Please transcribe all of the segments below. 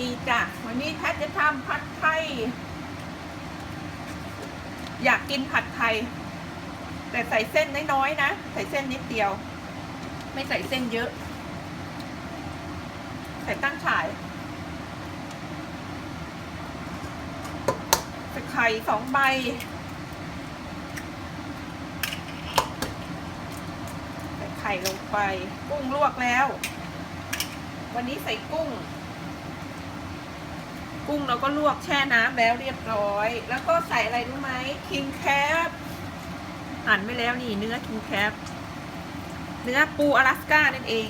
ดีจ้ะ วันนี้แพทย์จะทำผัดไทย อยากกินผัดไทย แต่ใส่เส้นน้อยๆนะ ใส่เส้นนิดเดียว ไม่ใส่เส้นเยอะ ใส่ตั้งฉายใส่ไข่สองใบ ใส่ไข่ลงไป กุ้งลวกแล้ว วันนี้ใส่กุ้ง กุ้งเราก็ลวกแช่น้ำแล้วเรียบร้อย แล้วก็ใส่อะไรรู้ไหมคิงแคบอ่นไม่แล้วนี่เนื้อคิงแคบเนื้อปูอลาสก้านั่นเอง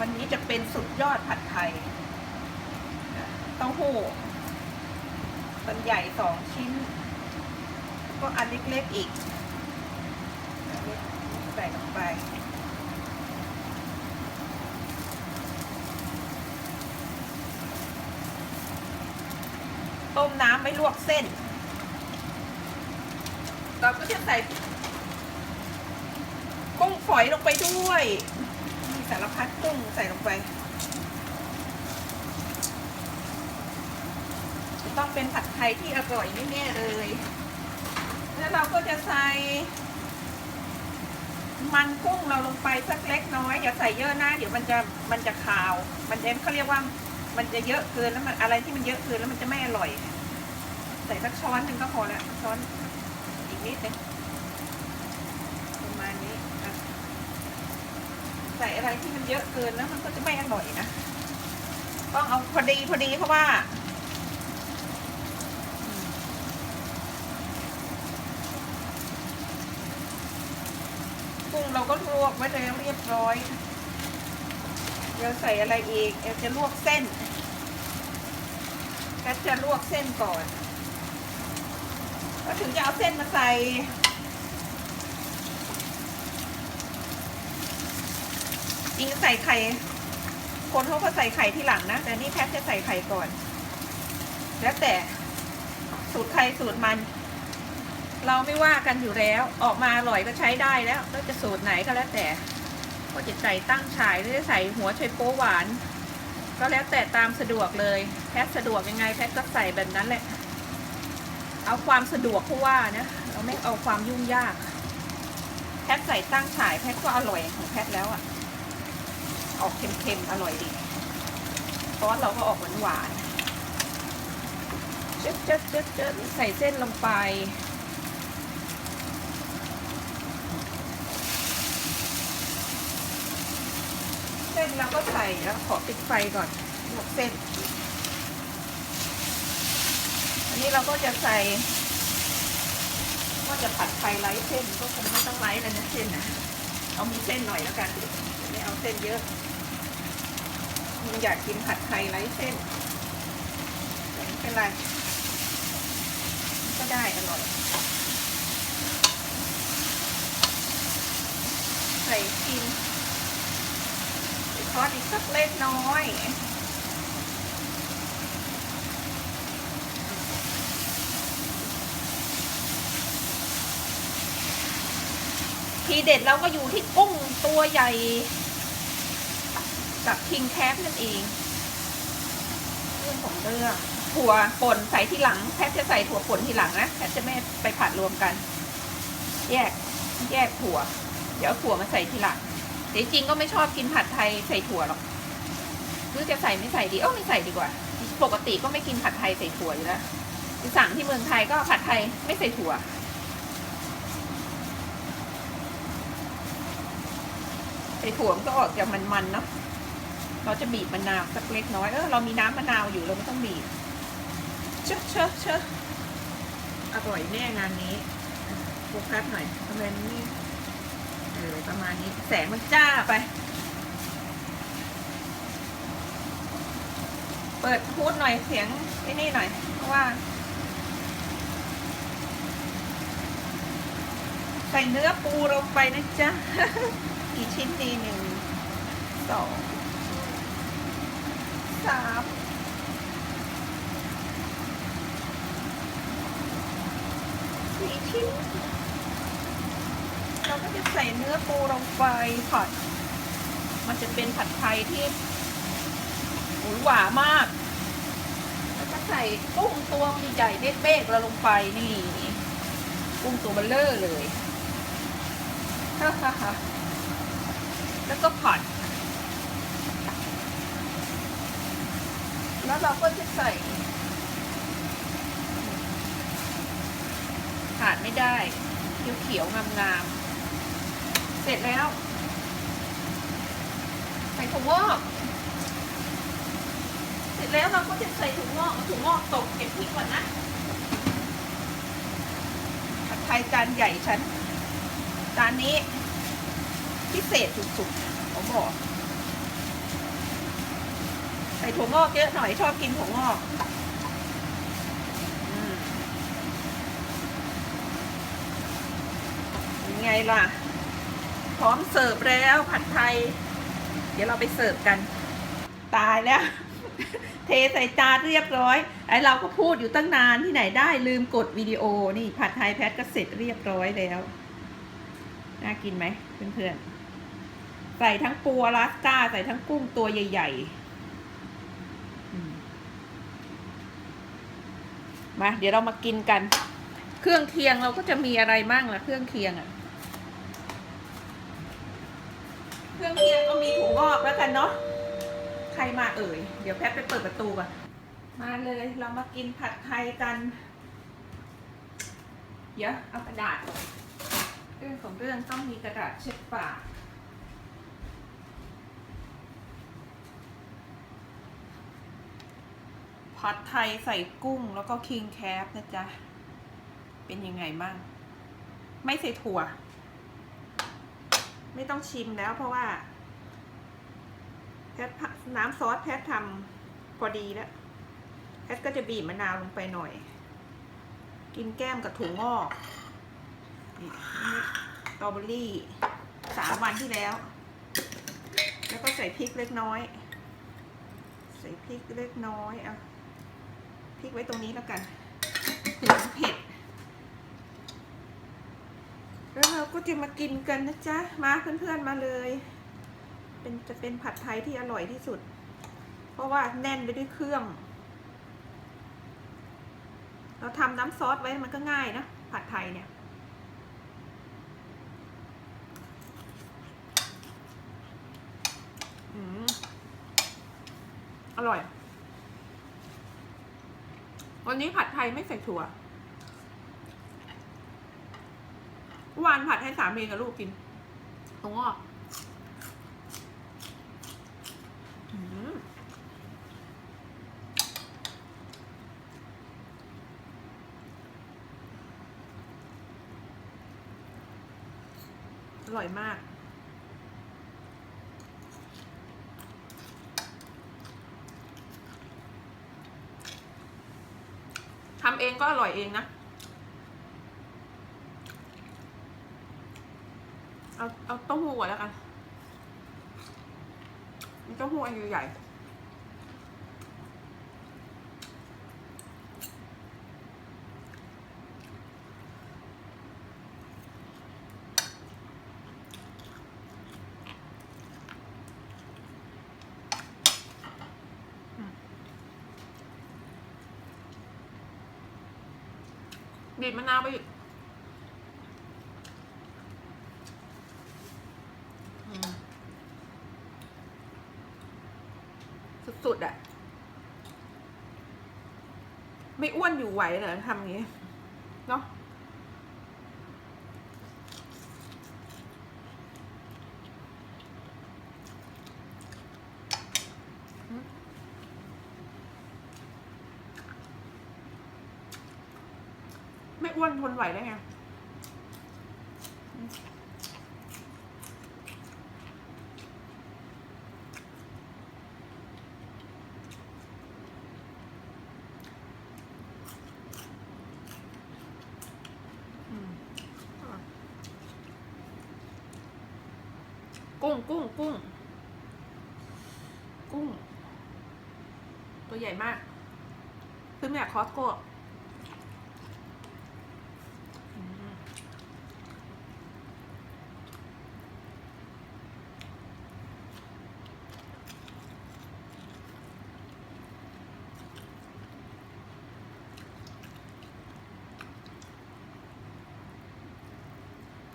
วันนี้จะเป็นสุดยอดผัดไทยเต้าหู้ตันใหญ่สองชิ้น ก็อันเล็กๆอีก ใส่ลงไป ต้มน้ำไม่ลวกเส้น เราก็จะใส่กุ้งฝอยลงไปด้วยมีสารพัดกุ้งใส่ลงไป จะต้องเป็นผัดไทยที่อร่อยแน่ๆเลย แล้วเราก็จะใส่ มันกุ้งเราลงไปสักเล็กน้อยอย่าใส่เยอะนะเดี๋ยวมันจะมันจะคาว มันจะเขาเรียกว่า มันจะเยอะเกินแล้วมันอะไรที่มันเยอะเกินแล้วมันจะไม่อร่อย ส่สักช้อนหนึ่งก็พอละช้อนอีกนิดนึงประมาณนี้ใส่อะไรที่มันเยอะเกินแล้วมันก็จะไม่อร่อยนะต้องเอาพอดีพอดีเพราะว่ากุ้งเราก็ลวกไว้แล้วเรียบร้อยเดี๋ยวใส่อะไรอีกเดี๋ยวจะลวกเส้นก็จะลวกเส้นก่อน ก็ถึงจะเอาเส้นมาใส่จริงใส่ไข่คนเขาก็ใส่ไข่ที่หลังนะ แต่นี่แพทย์จะใส่ไข่ก่อน แล้วแต่สูตรใครสูตรมัน เราไม่ว่ากันอยู่แล้วออกมาอร่อยก็ใช้ได้แล้วแล้วจะสูตรไหนก็แล้วแต่ก็จะใส่ตั้งฉายหรือจะใส่หัวไชโป๊หวาน ก็แล้วแต่ตามสะดวกเลย แพทย์สะดวกยังไงแพทย์ก็ใส่แบบนั้นแหละ เอาความสะดวกเพราะว่านะเราไม่เอาความยุ่งยากแพทใส่ตั้งฉายแพทก็อร่อยของแพทแล้วอะออกเค็มๆอร่อยดีซอสเราก็ออกหวานๆเจ๊ดเจ๊ดเจ๊ดเจ๊ดใส่เส้นลงไปเส้นเราก็ใส่แล้วขอปิดไฟก่อนลวกเส้น นนี้เราก็จะใส่ก็จะผัดไทยไร้เส้นก็คงไม่ต้องไร้แล้วนะเส้นนะเอามีเส้นหน่อยแล้วกันไม่เอาเส้นเยอะมันอยากกินผัดไทยไร้เส้นแต่ไม่เป็นไรก็ได้อร่อยใส่กินซอสอีกสักเล็กน้อย ทีเด็ดเราก็อยู่ที่กุ้งตัวใหญ่กับคิงแคปนั่นเองเรื่องของเรื่องถั่วป่นใส่ที่หลังแพทจะใส่ถั่วป่นทีหลังนะแพทจะไม่ไปผัดรวมกัน แยกแยกถั่ว เดี๋ยวถั่วมาใส่ทีหลังแต่จริงๆก็ไม่ชอบกินผัดไทยใส่ถั่วหรอกรือจะใส่ไม่ใส่ดีเออไม่ใส่ดีกว่า ปกติก็ไม่กินผัดไทยใส่ถั่วอยู่แล้วสั่งที่เมืองไทยก็ผัดไทยไม่ใส่ถั่ว ใส่ถั่วมันก็ออกจากมันๆเนาะเราจะบีบมะนาวสักเล็กน้อยเออเรามีน้ำมะนาวอยู่เราไม่ต้องบีบเชอะเชอะเชอะอร่อยแน่งานนี้โฟกัสหน่อยทำไมมันนี่เออประมาณนี้แสงมันจ้าไป เปิดพูดหน่อยเสียงไอ้นี่หน่อย เพราะว่า ใส่เนื้อปูลงไปนะจ๊ะ กี่ชิ้นดีหนึ่งสองสามสี่ชิ้น เราก็จะใส่เนื้อปูลงไปผัด มันจะเป็นผัดไทยที่หวือหวามาก แล้วก็ใส่กุ้งตัวใหญ่เบ๊กๆแล้วลงไปนี่ กุ้งตัวเบลเลอร์เลยฮ่าฮ่าฮ่า แล้วก็ผัด แล้วเราก็จะใส่ ขาดไม่ได้เขียวๆงามๆ เสร็จแล้ว ใส่ถั่วงอก เสร็จแล้วเราก็จะใส่ถั่วงอกเอาถั่วงอกตกเก็บพริกก่อนนะผัดไทยจานใหญ่ฉัน จานนี้ พิเศษสุดๆผมบอกใส่ถั่วงอกเยอะหน่อยชอบกินถั่วงอกอยังไงล่ะ พร้อมเสิร์ฟแล้วผัดไทย เดี๋ยวเราไปเสิร์ฟกัน ตายแล้ว เทใส่จานเรียบร้อย ไอเราก็พูดอยู่ตั้งนานที่ไหนได้ลืมกดวิดีโอนี่ผัดไทยแพทก็เสร็จเรียบร้อยแล้ว น่ากินไหมเพื่อนๆ ใส่ทั้งปูอลาสก้า ใส่ทั้งกุ้งตัวใหญ่ ๆ มา เดี๋ยวเรามากินกัน เครื่องเคียงเราก็จะมีอะไรบ้างล่ะ เครื่องเคียงอะเครื่องเคียงก็มีถั่วงอกแล้วกันเนาะ ใครมาเอ่ย เดี๋ยวแพทไปเปิดประตูก่อนมาเลยเรามากินผัดไทยกัน เดี๋ยวเอากระดาษเรื่องของเรื่องต้องมีกระดาษเช็ดปาก ผัดไทยใส่กุ้งแล้วก็คิงแคปนะจ๊ะ เป็นยังไงบ้าง ไม่ใส่ถั่ว ไม่ต้องชิมแล้วเพราะว่า แพทน้ำซอสแพททำพอดีแล้ว แพทก็จะบีบมะนาวลงไปหน่อย กินแก้มกับถั่วงอกตรอเบอรี่สามวันที่แล้ว แล้วก็ใส่พริกเล็กน้อย ใส่พริกเล็กน้อยเอา พริกไว้ตรงนี้แล้วกันเผื่อเผ็ด แล้วเราก็จะมากินกันนะจ๊ะ มาเพื่อนๆมาเลย เป็นจะเป็นผัดไทยที่อร่อยที่สุด เพราะว่าแน่นไปด้วยเครื่อง เราทำน้ำซอสไว้มันก็ง่ายนะ ผัดไทยเนี่ยอร่อย วันนี้ผัดไทยไม่ใส่ถั่วเมื่อวานผัดให้สามีกับลูกกินตรงอะอืมอร่อยมาก ทำเอง ก็อร่อยเองนะ เอาเอาเต้าหู้ก่อนแล้วกันมีเต้าหู้อันใหญ่ๆ บีบมะนาวไปอีกสุดๆอะไม่อ้วนอยู่ไหวเหรอทำอย่างนี้ เนาะอืมไม่ อ้วนทนไหวได้ไงกุ้งกุ้งกุ้ง กุ้ง ตัวใหญ่มากซื้อมาจากคอสโก้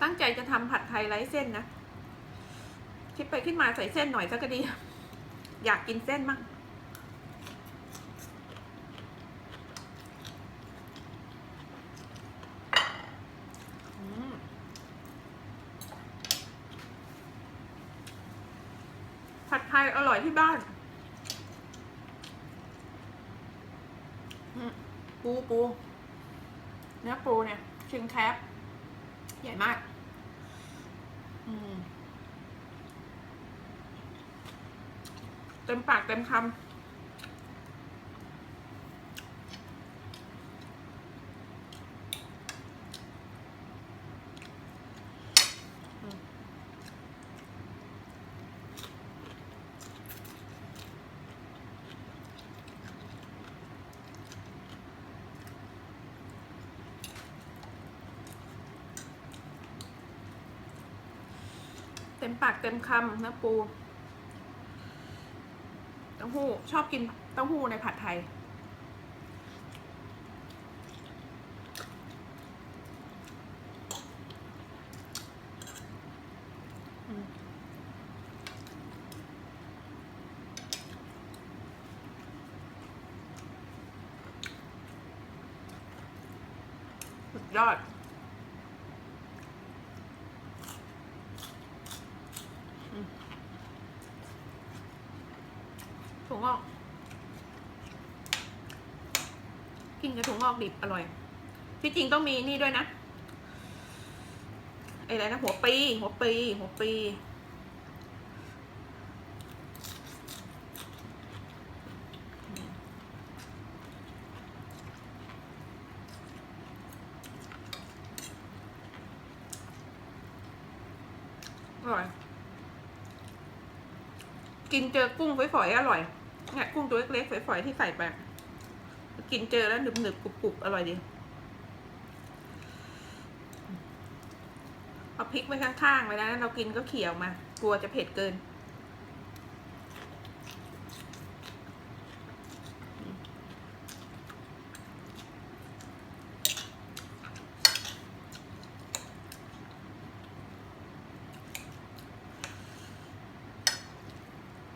ตั้งใจจะทำผัดไทยไร้เส้นนะ คิดไปคิดมาใส่เส้นหน่อยสักก็ดี อยากกินเส้นมั่งผัดไทยอร่อยที่บ้าน ปูปู เนื้อปูเนี่ยชิงแคปใหญ่มาก อืม เต็มปากเต็มคำเต็มปากเต็มคำนะปู เต้าหู้ ชอบกินเต้าหู้ในผัดไทย อืมสุดยอด ถั่วงอก กินกับถั่วงอกดิบอร่อย ที่จริงต้องมีนี่ด้วยนะไอ้อะไรนะหัวปี หัวปี หัวปี อร่อย กินเจอกุ้งฝอยๆอร่อยเนี่ย กุ้งตัวเล็กๆฝอยๆที่ใส่ไป กินเจอแล้วหนึบๆกรุบกรุบๆอร่อยดีเอาพริกไว้ข้างๆไว้นะเรากินก็เขี่ยออกมา กลัวจะเผ็ดเกิน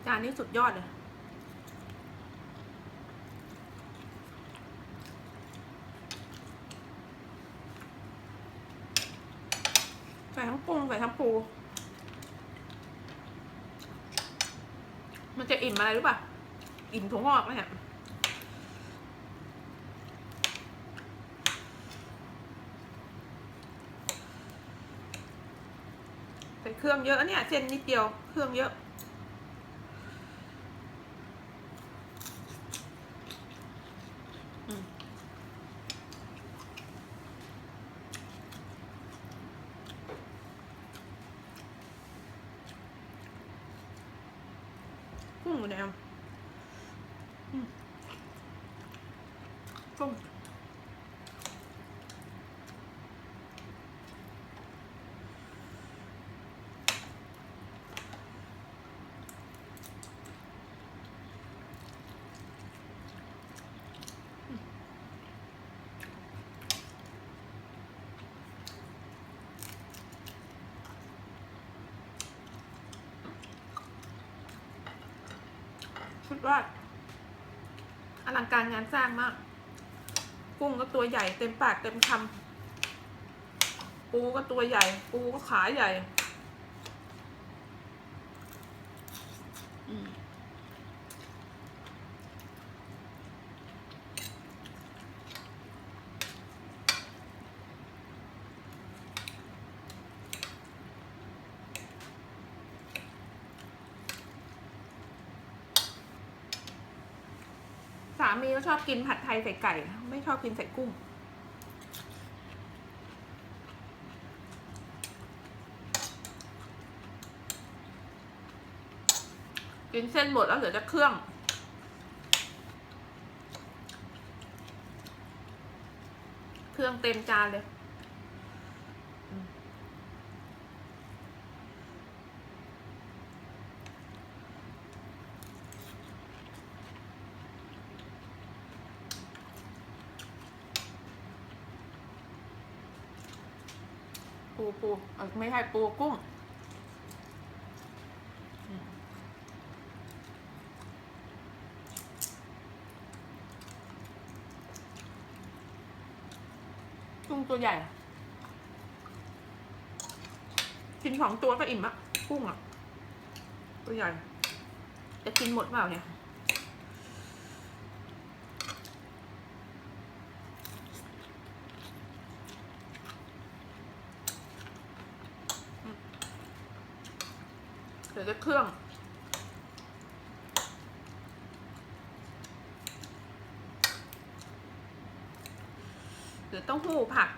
จานนี้สุดยอดเลย ใส่ทั้งกุ้งใส่ทั้งปู มันจะอิ่มอะไรหรือเปล่าอิ่มถั่วงอกไหมเนี่ยใส่เครื่องเยอะเนี่ยเส้นนิดเดียว เครื่องเยอะ อืมกุ้งอยู่ไหนอะอืมกุ้ง ชุดว่าอลังการงานสร้างมาก กุ้งก็ตัวใหญ่เต็มปากเต็มคำปูก็ตัวใหญ่ ปูก็ขาใหญ่ามีก็ชอบกินผัดไทยใส่ไก่ ไม่ชอบกินใส่กุ้ง กินเส้นหมดแล้วเหลือแต่เครื่องเครื่องเต็มจานเลย ปูไม่ใช่ปูกุ้งกุ้งตัวใหญ่ กินสองตัวก็อิ่มอะกุ้งอะตัวใหญ่ จะกินหมดเปล่าเนี่ย เดี๋ยวจะเครื่องเดี๋ยวเต้องหู้ผัก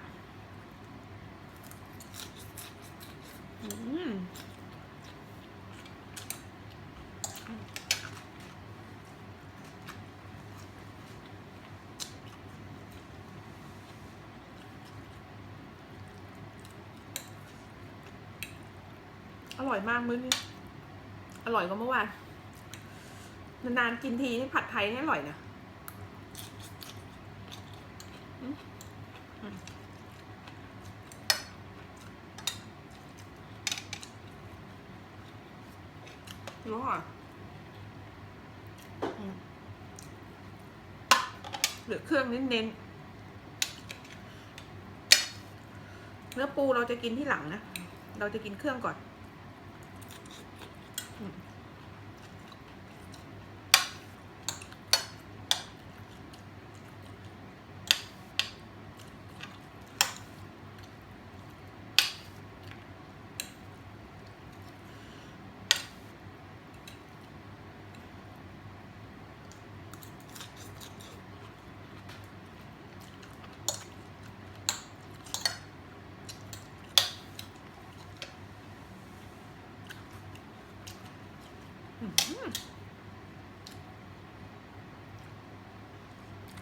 อร่อยมากมื้อนี้ ร่อยกว่าเมื่อวานนานๆกินทีนี่ผัดไทยนี่อร่อยนะอืมอืมรู้ค่ะหลือเครื่องเน้นๆเนื้อปูเราจะกินที่หลังนะ เราจะกินเครื่องก่อน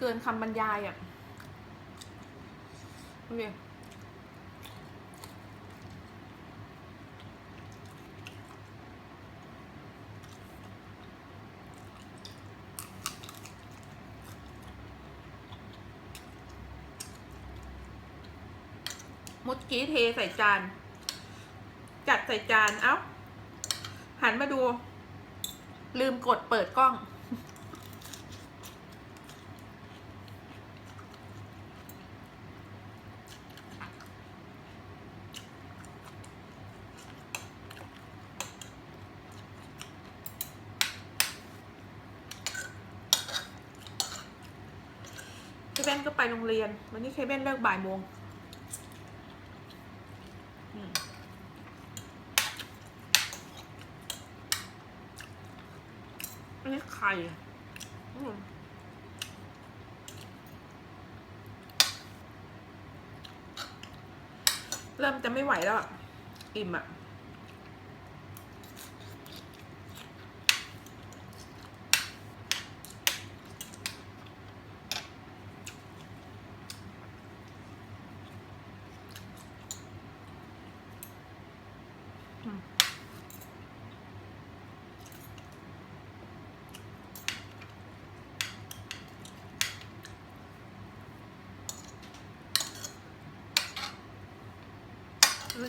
เกินคำบรรยายอะดูดิเมุดกี้เทใส่จาน จัดใส่จาน เอ้า หันมาดู ลืมกดเปิดกล้อง บนก็ไปโรงเรียน วันนี้เคเบนเลิกบ่ายโมงอันนี้ไข่เริ่มจะไม่ไหวแล้วอะอิ่มอะ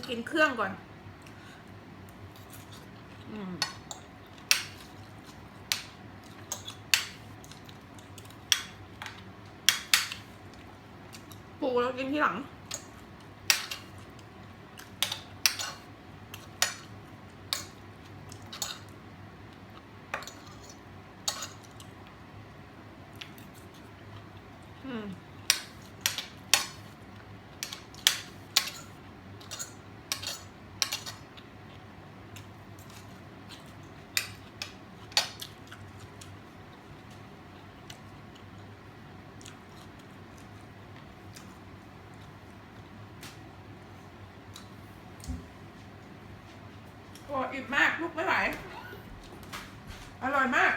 กินเครื่องก่อน อืมปูเรากินที่หลัง อืม โอิ่มมาก ลูกไม่ไหว อร่อยมาก